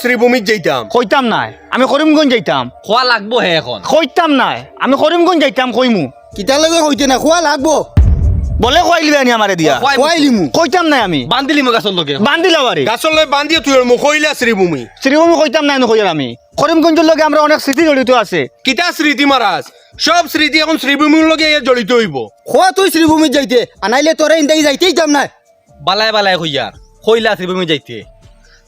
শ্রীভূমিত যাইতাম। কইতাম নাই। আমি করিমগঞ্জ যাইতাম। খোয়া লাগবো হে এখন। কইতাম নাই। আমি করিমগঞ্জ যাইতাম কইমু। কিতার লগে হইতে না খোয়া লাগবো। বলে কইলিবে আনি আমারে দিয়া? খোয়াই খোয়াইলিমু কইতাম নাই আমি। বান্দিলি মোক আসল লগে। বান্দিলা বাড়ি গাছলে বান্ধিয়ে তুই মোক কইলা শ্রীভূমি শ্রীভূমি কইতাম নাই নকইয়ার আমি। করিমগঞ্জের লগে আমরা অনেক স্মৃতি জড়িত আছে। কিতা স্মৃতি মারাজ সব স্মৃতি এখন শ্রীভূমির লগে জড়িত হইব। খোয়া তুই শ্রীভূমি যাইতে আনাইলে তোরে ইন্দাই যাইতেই যাম না বালাই বালাই কইয়ার কইলা শ্রীভূমি যাইতে।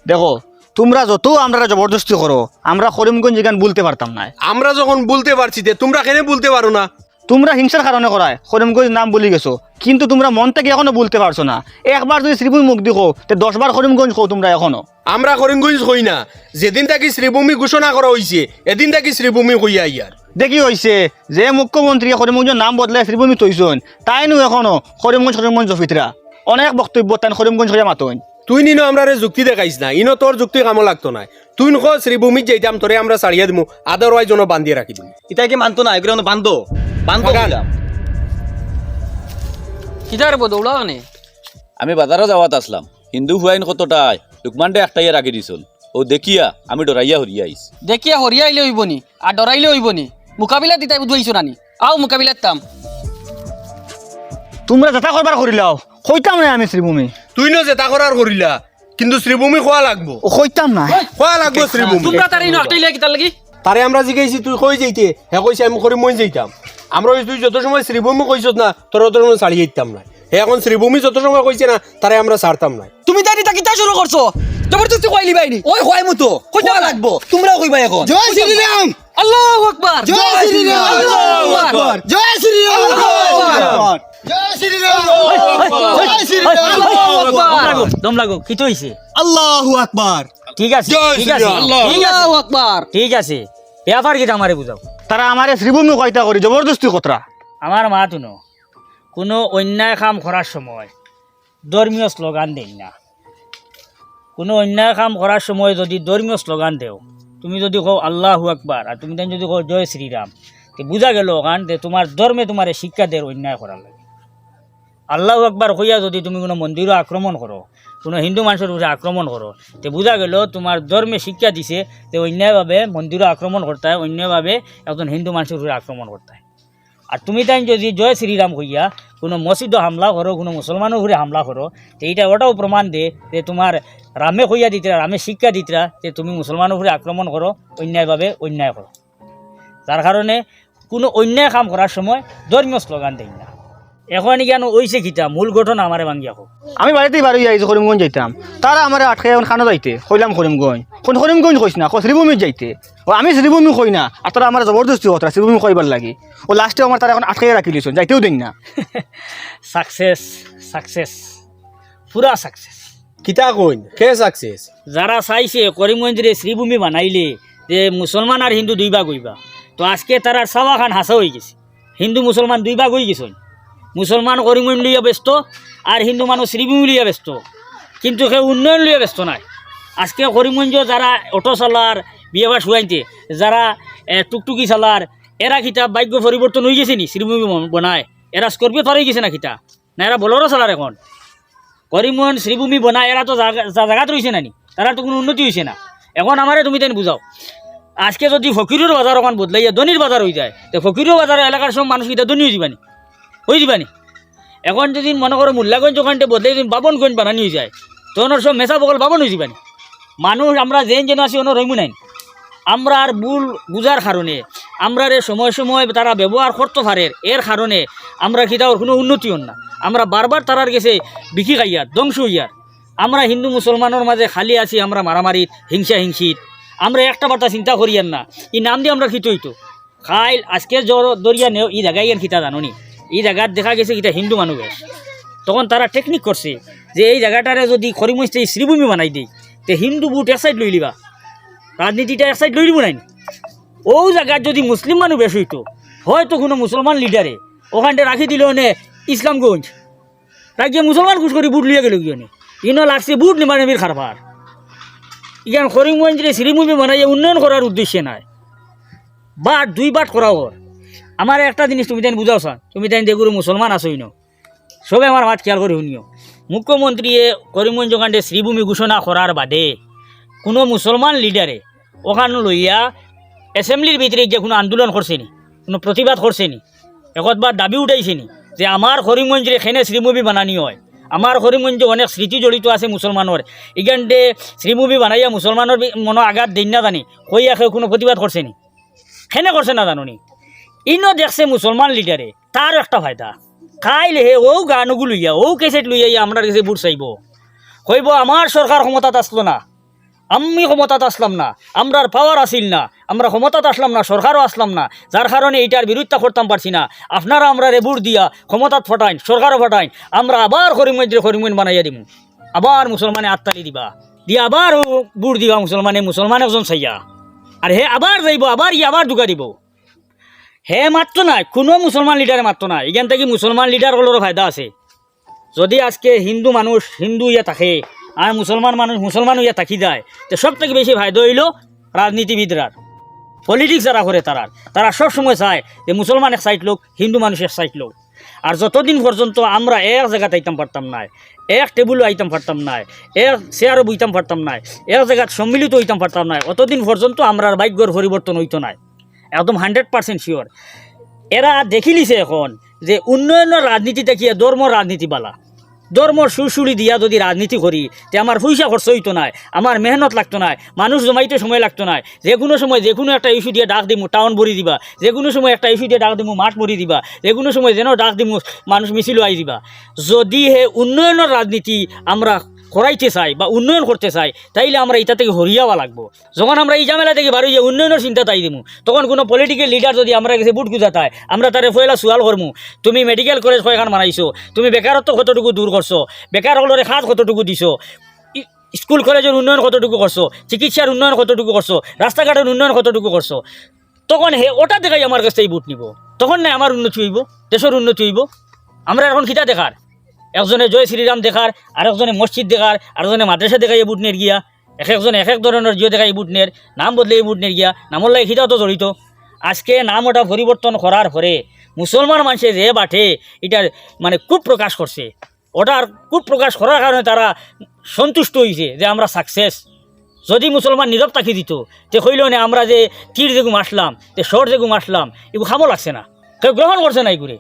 দেখো তোমরা যত আমরা জবরদস্তি করো আমরা করিমগঞ্জ এখান বলতে পারতাম না। আমরা যখন বলতে পারছি যে তোমরা কেন বলতে পারো না? তোমরা হিংসার কারণে করায় করিমগঞ্জ নাম বলি গেছো। কিন্তু তোমরা মন থেকে এখনও বলতে পারছ না। একবার যদি শ্রীভূমি মুখ দেখো তে দশবার করিমগঞ্জ কো তোমরা এখনও। আমরা করিমগঞ্জ কই না। যেদিন থাকি শ্রীভূমি ঘোষণা করা হইছে এদিন থাকি শ্রীভূমি কইয়া ইয়ার। দেখি হয়েছে যে মুখ্যমন্ত্রী করিমগঞ্জের নাম বদলায় শ্রীভূমি তৈছন তাইনো এখনও করিমগঞ্জ করিমগঞ্জ জফিতরা। অনেক বক্তব্য তাই করিমগঞ্জ হইয়া মাতইন। তুই নিনো আমরা রে যুক্তি দেখাইস না ইনো তোর যুক্তি কামো লাগতো না। তুই নখ শ্রীভূমিত যাইতাম তোরে আমরা ছাড়িয়ে দিমু আদারওয়াইজ জন বান্ধিয়ে রাখি দিমু। ইতা কি মানতো না এগুলো বান্ধো। বান্ধো। কিতার বো দৌড়াও নে আমি বাজারে যাওয়াত আসলাম হিন্দু হুয়াইন কতটাই লুকমানডে একটাইয়া রাখি দিছিল। ও দেখিয়া আমি ডরাইয়া হরিয়া আইস দেখিয়া হরিয়াইলে হইব নি আর ডরাইলে হইবনি মোকাবিলা দিতাই বুঝাইছো নানি। আও মোকাবিলার তাম। তোমরা যাতা করবার করিলাও কইতাম না আমি শ্রীভূমি। তুই নো জেতা করার করিলা কিন্তু শ্রীভূমি খোয়া লাগবো। ও কইতাম না খোয়া লাগবো শ্রীভূমি। তোমরা তার এই নটাইলে কিতার লাগি? তারে আমরা জিগাইছি তুই কই যাইতে? হে কইছে আমি করিমগঞ্জ যাইতাম। আমরা তুই যত সময় শ্রীভূমি কইছ না তোর অত সময় ছাড়িয়ে দিতাম না হে এখন শ্রীভূমি যত সময় কইছে না তারে আমরা ছাড়তাম না তুমি তাই তা কিতা শুরু করছ? জবরদস্তি কইলি বাইনি। ওই হয় মতো। কইতা লাগবো। তোমরাও কইবা এখন। জয় শ্রীরাম। আল্লাহু আকবার। জয় শ্রীরাম। আল্লাহু আকবার। জয় আকবার দম লাগো কি তো হইছে? আল্লাহু আকবার। ঠিক আছে ঠিক আছে ঠিক আছে আল্লাহু আকবার। ঠিক আছে। ব্যাপার কিটা আমারে বুঝাও? তারা আমারে শ্রীভূমি কইতা করি জবরদস্তি কতরা? আমার মা তুনো কোনো অন্যায় কাম করার সময় ধর্মীয় স্লোগান দেন না। কোনো অন্যায় কাম করার সময় যদি ধর্মীয় স্লোগান দেও তুমি যদি কও আল্লাহ আকবার আর তুমি তাই যদি কও জয় শ্রীরাম তে বুঝা গেল ওখান তোমার ধর্মে তোমার শিক্ষা দেয় অন্যায় করার লাগে। আল্লাহ আকবার কইয়া যদি তুমি কোনো মন্দিরও আক্রমণ করো, কোনো হিন্দু মানুষের উপরে আক্রমণ করো, তে বুঝা গেল তোমার ধর্মে শিক্ষা দিছে তে অন্যায়ভাবে মন্দিরও আক্রমণ করতে হয় অন্যভাবে একজন হিন্দু মানুষের উপরে আক্রমণ করতে হয়। আর তুমি তাই যদি জয় শ্রীরাম কইয়া কোনো মসজিদও হামলা করো, কোনো মুসলমানের উপরে হামলা করো, তো এইটা ওটাও প্রমাণ দে যে তোমার রামে কইয়া দিতরা, রামে শিক্ষা দিতরা যে তুমি মুসলমানের উপরে আক্রমণ করো, অন্যায়ভাবে অন্যায় করো। যার কারণে কোনো অন্যায় কাম করার সময় ধর্মীয় স্লোগান দেই না। এখন কেন ওইছে কিতা? মূল ঘটনা আমারে ভাঙ্গিয়া হোক আমি বাড়িতেই বাড়ি যাইছি করিমগঞ্জ যাইতাম। তারা আমার আটকে এখন খানো যাইতে কইলাম করিমগঞ্জ কোন করিমগঞ্জ কইস না কই শ্রীভূমি যাইতে। ও আমি শ্রীভূমি কই না আর তারা আমার জবরদস্তি হতরা শ্রীভূমি কইবার লাগি। ও লাস্টে আমার তারা এখন আটকে রাখি দিয়েছেন যাইতেও দিন না। সাকসেস সাকসেস পুরা সাকসেস কিতা কইন? কে সাকসেস যারা চাইছে করিমগঞ্জরে শ্রীভূমি বানাইলে যে মুসলমান আর হিন্দু দুই ভাগ হইবা। তো আজকে তারা সাবা খান হাসা হয়ে গেছে। হিন্দু মুসলমান দুই ভাগ হয়ে গেছে মুসলমান করিমগঞ্জ লইয়া ব্যস্ত, আর হিন্দু মানুষ শ্রীভূমি লইয়া ব্যস্ত। কিন্তু সে উন্নয়ন লইয়া ব্যস্ত নাই। আজকে করিমগঞ্জ যারা অটো চালার, বিয়ে বাস শুয়াইতে যারা টুকটুকি চালার, এরা কিতা ভাগ্য পরিবর্তন হয়ে গেছে নি শ্রীভূমি বন- বনায়? এরা স্করপিও পার হয়ে গেছে না কিতা? না এরা বলরও চালার এখন। করিমগঞ্জ শ্রীভূমি বনায়, এরা তো জাগাত রয়েছে না নি? তারা তো কোনো উন্নতি হয়েছে না। এখন আমারে তুমি তেন বুঝাও আজকে যদি ফকিরের বাজার ওখান বদলাইয়া ধনির বাজার হয়ে যায়, তো ফকিরের বাজার এলাকার সব মানুষ কিটা ধনী হয়ে যাবানি হয়ে যাবানি এখন যদি মনে করো মোল্লাগঞ্জ ওখানটা বদলাই যদি বাবনগঞ্জ বানানি হয়ে যায়, তখন ওর সব মেসা বকল বাবন হয়ে যাবানি মানুষ আমরা যেন যেন আছি অন্য রইমু নাই। আমরা আর ভুল বুঝার কারণে, আমরা রে সময় সময় তারা ব্যবহার করতে পারে, এর কারণে আমরা কিটা ওর কোনো উন্নতি হন না। আমরা বারবার তারার গেছে বিকি খাইয়ার ধ্বংস হইয়ার আমরা হিন্দু মুসলমানের মাঝে খালি আছি, আমরা মারামারিত হিংসা, হিংসিত। আমরা একটা বার্তা চিন্তা করিয়ান না। এই নাম দিয়ে আমরা খিত হইতো খাইল আজকে জ্বর দরিয়া নেও, এই জায়গায় খিতা জানো নি এই জায়গার দেখা গেছে এটা হিন্দু মানুষ তখন তারা টেকনিক করছে যে এই জায়গাটারে যদি খরিমস্তে শ্রীভূমি বানাই দিই, তে হিন্দু বুট এক সাইড লই লিবা। রাজনীতিটা এক সাইড লই লিব নাই ও জায়গার যদি মুসলিম মানুষ বেশ হইতো, হয়তো কোনো মুসলমান লিডারে ওখানটা রাখি দিল নে ইসলামগঞ্জ রাখিয়ে মুসলমান খুশ করে বুট লিয়ে গেল গিয়ে ইনো লাগছে বুট নিমানিমির খারবার ইখান করিমগঞ্জে শ্রীভূমি বানাইয়া উন্নয়ন করার উদ্দেশ্যে নাই। বাট দুই বাট করা ওর আমার একটা জিনিস তুমি তাই বুঝাও, স্যার। তুমি তাই দেখুন মুসলমান আসোই ন সবে আমার মাত খেয়াল করে শুনিও মুখ্যমন্ত্রীয়ে করিমগঞ্জ ওখানে শ্রীভূমি ঘোষণা করার বাদে কোনো মুসলমান লিডারে ওখানে লইয়া এসেম্বলির ভিতরে গিয়ে কোনো আন্দোলন করছে নি কোনো প্রতিবাদ করছে নি একতবার দাবি উঠাইছে নি যে আমার করিমগঞ্জের এখানে শ্রীমুভি বানানি হয়। আমার করিমগঞ্জে অনেক স্মৃতি জড়িত আছে মুসলমানের। এখানটে শ্রীমুভি বানাইয়া মুসলমানের মনে আঘাত দিন না জানি, কইয়া কোনো প্রতিবাদ করছে নি সেনে করছে না? জানুনি ইনো দেখছে মুসলমান লিডারে তার একটা ফায়দা। খাইলে হে, ও গানগু লইয়া, ও কেসেট ইয়া আমরা কাছে বুট চাইব। কইব, আমার সরকার ক্ষমতাত আসলো না, আমি ক্ষমতাত আসলাম না, আমরার পাওয়ার আসিল না, আমরা ক্ষমতাত আসলাম না, সরকারও আসলাম না, যার কারণে এটার বিরুদ্ধে করতাম পারছি না। আপনারা আমরা রেবুর দিয়া ক্ষমতাত ফটাইন, সরকারও ফটাইন, আমরা আবার করিমগঞ্জের করিমগঞ্জ বানাইয়া দিমু। আবার মুসলমানে আত্মালি দিবা, দিয়া আবার বুট দিবা মুসলমানে, মুসলমান একজন চাইয়া। আর হে, আবার যাইব, আবার ই আবার ঢুকা দিব। হে মাত্র নাই, কোনো মুসলমান লিডারে মাত্র নাই। এখান থেকে মুসলমান লিডারগুলোরও ফায়দা আছে। যদি আজকে হিন্দু মানুষ, হিন্দু ইয়া থাকে আর মুসলমান মানুষ মুসলমান ইয়া থাকি যায়, তো সব থেকে বেশি ফায়দা হইল রাজনীতিবিদরার পলিটিক্স যারা করে তারা সব সময় চায় যে মুসলমান এক সাইড লোক, হিন্দু মানুষ এক সাইড লোক। আর যতদিন পর্যন্ত আমরা এক জায়গাতে আইতাম পারতাম নাই, এক টেবিলও আইতাম পারতাম নাই, এক চেয়ারও বইতাম পারতাম নাই, এক জায়গাত সম্মিলিত হইতাম পারতাম নাই, অতদিন পর্যন্ত আমরা ভাগ্যর পরিবর্তন হইতো নাই। একদম হান্ড্রেড পার্সেন্ট শিওর এরা দেখিলিছে এখন যে উন্নয়নের রাজনীতি দেখিয়ে ধর্ম রাজনীতি বালা। ধর্মর সুরসুরি দিয়া যদি রাজনীতি করি, তে আমার পয়সা খরচ হইতো নাই আমার মেহনত লাগতো নাই মানুষ জমাইতে সময় লাগতো নাই যে কোনো সময় যে কোনো একটা ইস্যু দিয়ে ডাক দিমু টাউন ভরি দিবা যে কোনো সময় একটা ইস্যু দিয়ে ডাক দিমু, মাঠ ভরি দিবা যে কোনো সময় যেন ডাক দিমু মানুষ মিছিল আই দিবা যদি হে উন্নয়নের রাজনীতি আমরা করাইতে চাই বা উন্নয়ন করতে চাই, তাইলে আমরা এটা থেকে হরিয়াওয়া লাগবো। যখন আমরা এই ঝামেলা থেকে বারো যে উন্নয়নের চিন্তা তাই দিমু। তখন কোনো পলিটিক্যাল লিডার যদি আমরা কাছে বুট গুজা তাই আমরা তারে ফয়লা সুয়াল করমু। তুমি মেডিকেল কলেজ কয়খান বানাইছো তুমি বেকারত্ব কতটুকু দূর করছ? বেকার হলরে খাত কতটুকু দিছো? স্কুল কলেজের উন্নয়ন কতটুকু করছ? চিকিৎসার উন্নয়ন কতটুকু করছ? রাস্তাঘাটের উন্নয়ন কতটুকু করছ? তখন হে, ওটা দেখাই আমার কাছে এই বুট নিব। তখন না আমার উন্নতি হইব, দেশের উন্নতি হইব। আমরা এখন খিতা দেখার? একজনে জয় শ্রীরাম দেখার আর একজনে মসজিদ দেখার আর একজনে মাদ্রাসা দেখাই বুট নের গিয়া। এক একজন এক এক ধরনের জিও দেখাই এই বুট নের নাম বদলে এই বুট নের গিয়া। নামর লাগে খিতাও তো জড়িত। আজকে নাম ওটা পরিবর্তন করার পরে মুসলমান মানুষে যে বাটে, এটার মানে খুব প্রকাশ করছে। ওটার খুব প্রকাশ করার কারণে তারা সন্তুষ্ট হয়েছে যে আমরা সাকসেস যদি মুসলমান নীরব তাকি দিত তে হইল না আমরা যে তীর যেগুম আসলাম তে শর যেগুম আসলাম, এগুলো খামো লাগছে না। কেউ গ্রহণ করছে না এগুলো।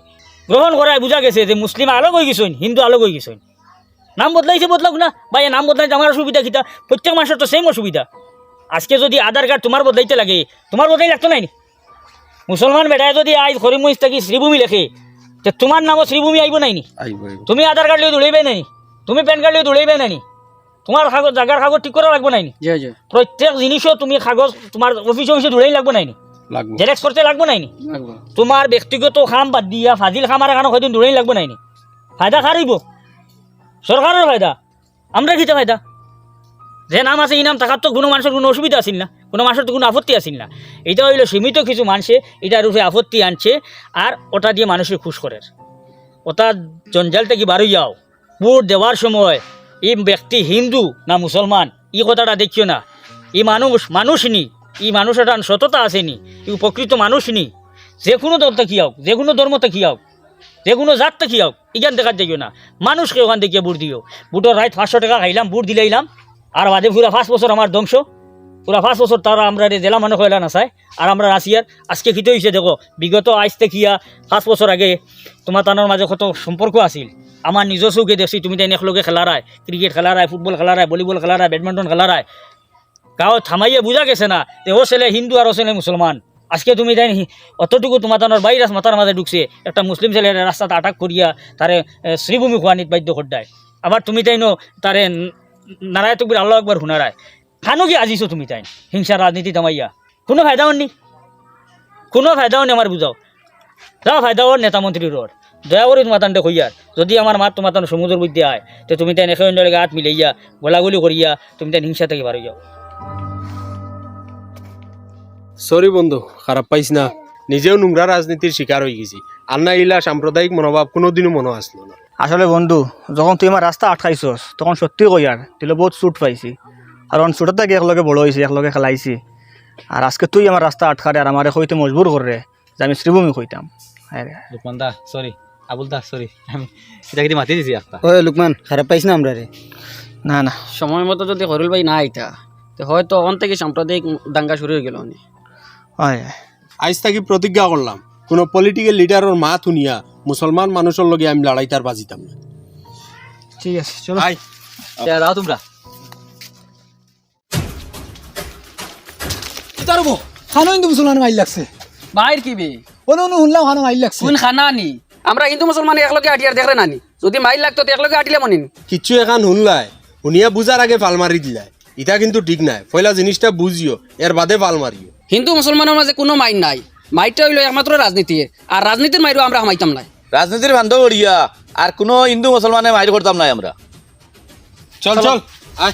গ্রহণ করায় বোঝা গেছে যে মুসলিম আলোক হয়ে গেছেন হিন্দু আলোক হয়ে গেছেন নাম বদলাইছে বদলাক না। বা নাম বদলাইতে আমার অসুবিধা কিতা? প্রত্যেক মানুষের তো সেম অসুবিধা। আজকে যদি আধার কার্ড তোমার বদলাইতে লাগে তোমার বদলাই লাগতো নাই মুসলমান বেটায় যদি আজ হরিমহিষ থাকি শ্রীভূমি লেখে তে তোমার নামও শ্রীভূমি আইব নাইনি তুমি আধার কার্ড লিয়ে দৌড়াইবে নাইনি তুমি প্যান কার্ড লিয়ে দৌড়াইবে নাইনি তোমার কাগজ জায়গার কাগজ ঠিক করা লাগবে নাইনি প্রত্যেক জিনিসও তুমি কাগজ তোমার অফিসে অফিসে দৌড়াই লাগবে নাইনি জেরেক্স করতে লাগবে নাইনি? লাগবো। তোমার ব্যক্তিগত খাম বাদ দিয়া ফাজিল খামার এখানে হয়তো দৌড়াই লাগবে নাইনি। ফায়দা কার হইব? সরকারের ফায়দা। আমরা কিতা ফায়দা? যে নাম আছে এই নাম থাকার তো কোনো মানুষের কোনো অসুবিধা আসিল না। কোনো মানুষের তো কোনো আপত্তি আসিল না। এটা হইল সীমিত কিছু মানুষে এটার উপরে আপত্তি আনছে আর ওটা দিয়ে মানুষের খুশ করে। ওটা জঞ্জাল থেকে বারো যাও। ভোট দেওয়ার সময় এই ব্যক্তি হিন্দু না মুসলমান এই কথাটা দেখিও না। এই মানুষ মানুষ নি। এই মানুষের একটা সততা আসেনি। এই উপকৃত মানুষ নি যে কোনো দল থেকে হোক, যে কোনো ধর্ম থেকে হোক, যে কোনো জাত থেকে হোক, ইগান দেখার দেখিও না। মানুষকে ওখান থেকে বুট দিও। বুটের রাইট পাঁচশো টাকা খাইলাম বুট দিলাইলাম আর বাদে পুরা পাঁচ বছর আমার ধ্বংস। পুরা পাঁচ বছর তারা আমরা রে জেলা মানুষ হইলা না আর আমরা রাশিয়ার, আজকে খিতে হয়েছে দেখো, বিগত আজ থেকে ইয়া পাঁচ বছর আগে তোমার তানোর মাঝে কত সম্পর্ক আছিল। আমার নিজস্বকে দেখছি, তুমি তাই একলগে খেলা রায় ক্রিকেট খেলা রায় ফুটবল খেলা রায় ভলিবল খেলা রায় ব্যাডমিন্টন খেলা রায়। গাঁও থামাইয়া বুঝা গেছে না যে ও ছেলে হিন্দু আর ও ছেলে মুসলমান আজকে তুমি তাই অতটুকু তোমার তানোর ভাইরাস মাথার মাঝে ঢুকছে একটা মুসলিম ছেলে রাস্তাতে আটাক করিয়া তারে শ্রীভূমি খোয়ানিত বাধ্য করডায় আবার তুমি তাই নো তারে নারায় তকবির আল্লাহ একবার শুনারায় খানো কি আজিছো তুমি তাই হিংসা রাজনীতি থামাইয়া কোনো ফায়দা হননি কোনো ফায়দা হয়নি আমার বুঝাও যা ফায়দা হর নেতা মন্ত্রীর ওর দয়া করে তোমার তান্ডে কইয়ার যদি আমার মাত তোমার তান সমুদ্র মধ্যে আয় তো তুমি তাই একে অন্যের গাত মিলাইয়া, গোলাগুলি করিয়া তুমি তাই হিংসা থেকে বাড়ি যাও। সরি বন্ধু খারাপ পাইস না। নিজেও নোংরা রাজনীতির শিকার হয়ে গেছি। আর না ইলা সাম্প্রদায়িক মনোভাব কোনোদিনও মনে আসলো না। আসলে বন্ধু যখন তুই আমার রাস্তা আটকাইছস তখন সত্যি কই আর দিলে বহুত চুট পাইছি। কারণ চুটের থেকে একলগে বড় হয়েছি একলগে খেলাইছি। আর আজকে তুই আমার রাস্তা আটকারে আর আমার হইতে মজবুর করে যে আমি শ্রীভূমি কইতাম। লুকমান দা সরি আবুল দা সরি আমি এটা কিন্তু মাতি দিছি একটা ও লুকমান খারাপ পাইছ না আমরা রে না না। সময় মতো যদি হরুল ভাই না আইতা তো হয়তো অন থেকে সাম্প্রদায়িক দাঙ্গা শুরু হয়ে গেল অনেক। হয় আজ থাকি প্রতিজ্ঞা করলাম কোনো পলিটিক্যাল লিডারের মা শুনিয়া মুসলমান মানুষের লগে আমি লড়াই তার বাজিতাম না। ঠিক আছে চলো। আয়। রাও তোমরা। তারবো খানো হিন্দু মুসলমান মাইল লাগছে। বাইর কি বে? কোনো কোনো শুনলাম খানো মাইল লাগছে। কোন খানা নি আমরা হিন্দু মুসলমান একলগে আটিয়ার দেখলে নানি। যদি মাইল লাগতো তো একলগে আটিলে মনিন। কিচ্ছু এখন শুনলাই শুনিয়া বুঝার আগে ফাল মারি দিলাই ইটা কিন্তু ঠিক নাই। পয়লা জিনিসটা বুঝিও এর বাদে বাল মারিও। হিন্দু মুসলমানের মাঝে কোনো মাইন নাই। মাইটা হইল একমাত্র রাজনীতি। আর রাজনীতির মাইরও আমরা হামাইতাম নাই। রাজনীতির বান্ধব করিয়া আর কোনো হিন্দু মুসলমানের মাইর করতাম নাই আমরা। চল। চল আয়।